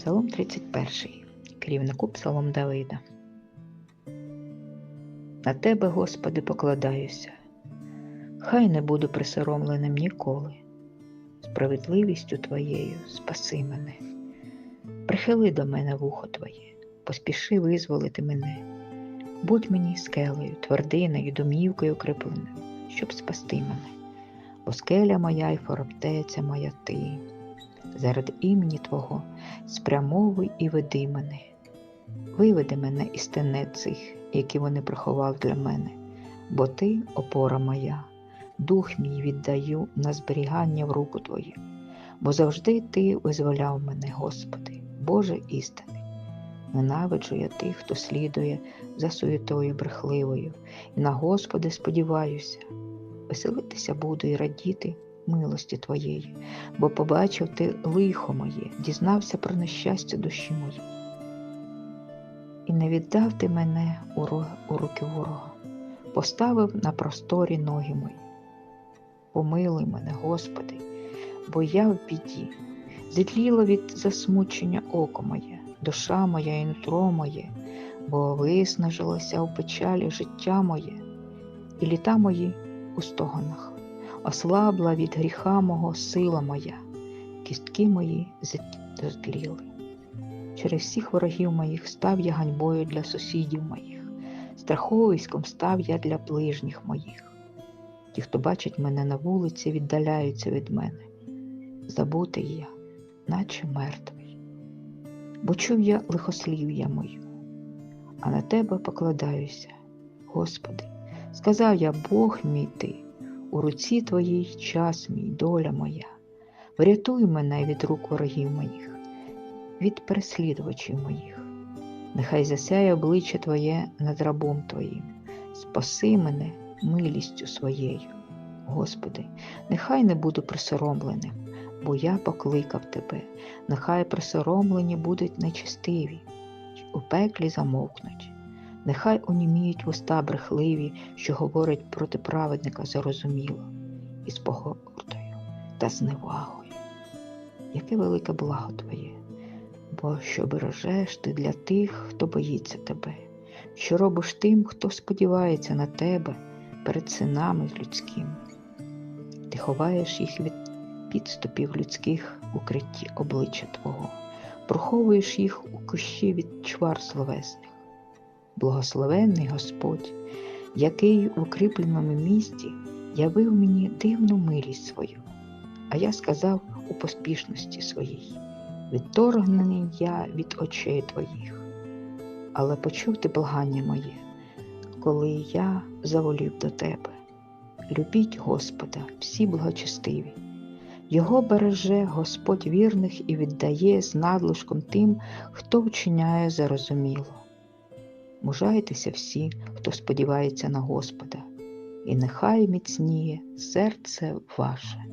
Псалом 31. Керівнику Псалом Давида. На тебе, Господи, покладаюся. Хай не буду присоромленим ніколи. Справедливістю Твоєю спаси мене. Прихили до мене вухо Твоє, поспіши визволити мене. Будь мені скелею, твердиною, домівкою укріпленою, щоб спасти мене. Бо скеля моя і фороптеця моя ти. Заради імені Твого спрямовуй і веди мене. Виведи мене із тенет цих, які вони приховав для мене, бо ти опора моя, дух мій віддаю на зберігання в руку Твою, бо завжди Ти визволяв мене, Господи, Боже істини. Ненавиджу я тих, хто слідує за суєтою брехливою, і на Господи сподіваюся, веселитися буду і радіти милості Твоєї, бо побачив ти лихо моє, дізнався про нещастя душі моєї. І не віддав ти мене у, руки ворога, поставив на просторі ноги мої. Помилуй мене, Господи, бо я в біді, зітліло від засмучення око моє, душа моя і нутро моє, бо виснажилося у печалі життя моє, і літа мої у стогонах ослабла від гріха мого сила моя, кістки мої зтліли. Через всіх ворогів моїх став я ганьбою для сусідів моїх, страховиськом став я для ближніх моїх. Ті, хто бачить мене на вулиці, віддаляються від мене. Забутий я, наче мертвий. Бо чув я лихослів'я мою, а на тебе покладаюся, Господи, сказав я, Бог мій ти. У руці твоїй час мій, доля моя. Врятуй мене від рук ворогів моїх, від переслідувачів моїх. Нехай засяє обличчя Твоє над рабом Твоїм, спаси мене милістю своєю. Господи, нехай не буду присоромленим, бо я покликав Тебе, нехай присоромлені будуть нечистиві, у пеклі замовкнуть. Нехай оніміють вуста брехливі, що говорять проти праведника зарозуміло, із погортою та зневагою. Яке велике благо Твоє, бо що бережеш ти для тих, хто боїться тебе, що робиш тим, хто сподівається на тебе перед синами людськими. Ти ховаєш їх від підступів людських у критті обличчя Твого, проховуєш їх у кущі від чвар словесних. Благословенний Господь, який в укріпленому місті явив мені дивну милість свою, а я сказав у поспішності своїй, відторгнений я від очей твоїх, але почув ти благання моє, коли я заволів до тебе. Любіть Господа, всі благочестиві. Його береже Господь вірних і віддає з надлишком тим, хто вчиняє зарозуміло. Мужайтеся всі, хто сподівається на Господа, і нехай міцніє серце ваше.